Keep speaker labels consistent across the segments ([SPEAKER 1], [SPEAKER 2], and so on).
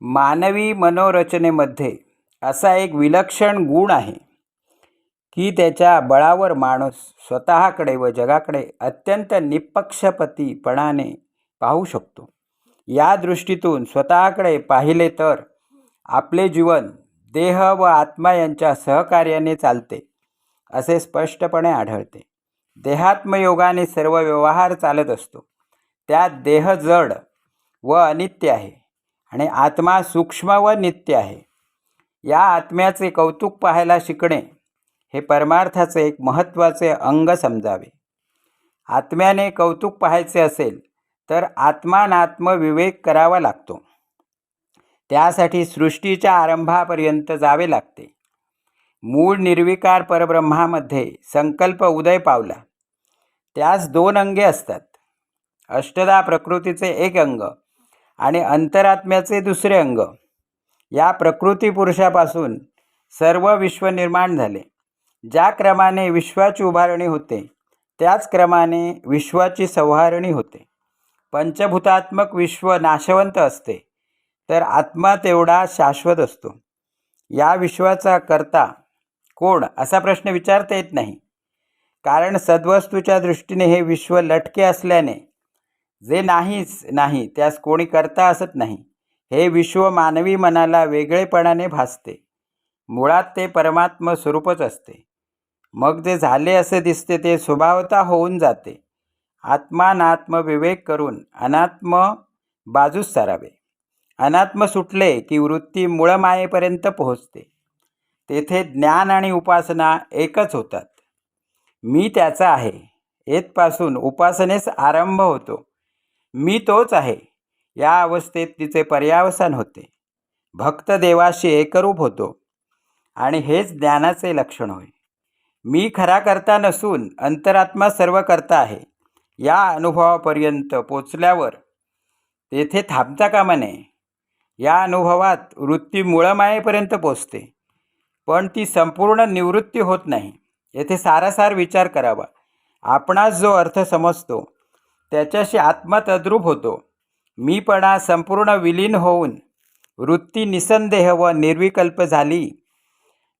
[SPEAKER 1] मानवी मनोरचनेमध्ये असा एक विलक्षण गुण आहे की त्याच्या बळावर माणूस स्वतःकडे व जगाकडे अत्यंत निपक्षपतीपणाने पाहू शकतो. या दृष्टीतून स्वतःकडे पाहिले तर आपले जीवन देह व आत्मा यांच्या सहकार्याने चालते असे स्पष्टपणे आढळते. देहात्मयोगाने सर्व व्यवहार चालत असतो. त्यात देह जड व अनित्य आहे. आणि आत्मा सूक्ष्म व नित्य आहे. या आत्म्याचे कौतुक पाहायला शिकणे हे परमार्थाचे एक महत्त्वाचे अंग समजावे. आत्म्याने कौतुक पाहायचे असेल तर आत्मानात्मविवेक करावा लागतो. त्यासाठी सृष्टीच्या आरंभापर्यंत जावे लागते. मूळ निर्विकार परब्रह्मामध्ये संकल्प उदय पावला. त्यास दोन अंगे असतात. अष्टदा प्रकृतीचे एक अंग आणि अंतरात्म्याचे दुसरे अंग. या प्रकृती पुरुषापासून सर्व विश्व निर्माण झाले. ज्या क्रमाने विश्वाची उभारणी होते त्याच क्रमाने विश्वाची संहारणी होते. पंचभूतात्मक विश्व नाशवंत असते तर आत्मा तेवढा शाश्वत असतो. या विश्वाचा करता कोण असा प्रश्न विचारता येत नाही. कारण सद्वस्तूच्या दृष्टीने हे विश्व लटके असल्याने जे नाहीच नाही त्यास कोणी करता असत नाही. हे विश्व मानवी मनाला वेगळेपणाने भासते. मुळात ते परमात्म स्वरूपच असते. मग जे झाले असे दिसते ते स्वभावता होऊन जाते. आत्मानात्म विवेक करून अनात्म बाजूस सारावे. अनात्म सुटले की वृत्ती मुळमायेपर्यंत पोहोचते. तेथे ज्ञान आणि उपासना एकच होतात. मी त्याचा आहे. येथपासून उपासनेस आरंभ होतो. मी तोच आहे. या अवस्थेत तिचे पर्यावसान होते. भक्त देवाशी एकरूप होतो. आणि हेच ज्ञानाचे लक्षण होय. मी खरा करता नसून अंतरात्मा सर्व करता आहे. या अनुभवापर्यंत पोचल्यावर तेथे थांबता कामा नये. या अनुभवात वृत्ती मुळमायेपर्यंत पोचते. पण ती संपूर्ण निवृत्ती होत नाही. येथे सारासार विचार करावा. आपणास जो अर्थ समजतो त्याच्याशी आत्मतद्रूप होतो. मीपणा संपूर्ण विलीन होऊन वृत्ती निसंदेह व निर्विकल्प झाली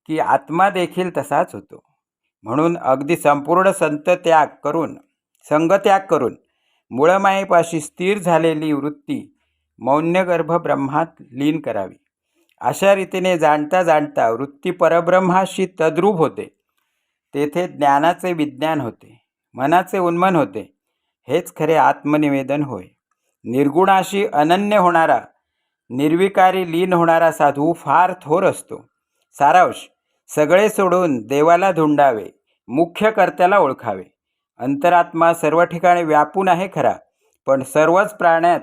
[SPEAKER 1] की आत्मा देखील तसाच होतो. म्हणून अगदी संपूर्ण संत त्याग करून संगत्याग करून मुळमायेपाशी स्थिर झालेली वृत्ती मौन्यगर्भ ब्रह्मात लीन करावी. अशा रीतीने जाणता जाणता वृत्ती परब्रह्माशी तद्रूप होते. तेथे ज्ञानाचे विज्ञान होते. मनाचे उन्मन होते. हेच खरे आत्मनिवेदन होय. निर्गुणाशी अनन्य होणारा निर्विकारी लीन होणारा साधू फार थोर असतो. सारांश सगळे सोडून देवाला धुंडावे मुख्य कर्त्याला ओळखावे. अंतरात्मा सर्व ठिकाणी व्यापून आहे खरा पण सर्वच प्राण्यात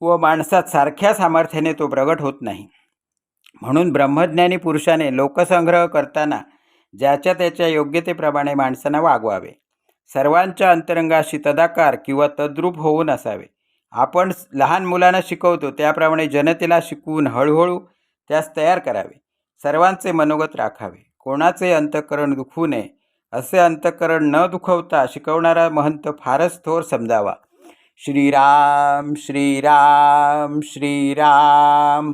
[SPEAKER 1] व माणसात सारख्या सामर्थ्याने तो प्रगट होत नाही. म्हणून ब्रह्मज्ञानी पुरुषाने लोकसंग्रह करताना ज्याच्या त्याच्या योग्यतेप्रमाणे माणसांना वागवावे. सर्वांच्या अंतरंगाशी तदाकार किंवा तद्रूप होऊन असावे आपण लहान मुलांना शिकवतो त्याप्रमाणे जनतेला शिकवून हळूहळू त्यास तयार करावे. सर्वांचे मनोगत राखावे. कोणाचे अंतःकरण दुखू नये. असे अंतःकरण न दुखवता शिकवणारा महंत फारच थोर समजावा. श्रीराम श्रीराम श्रीराम.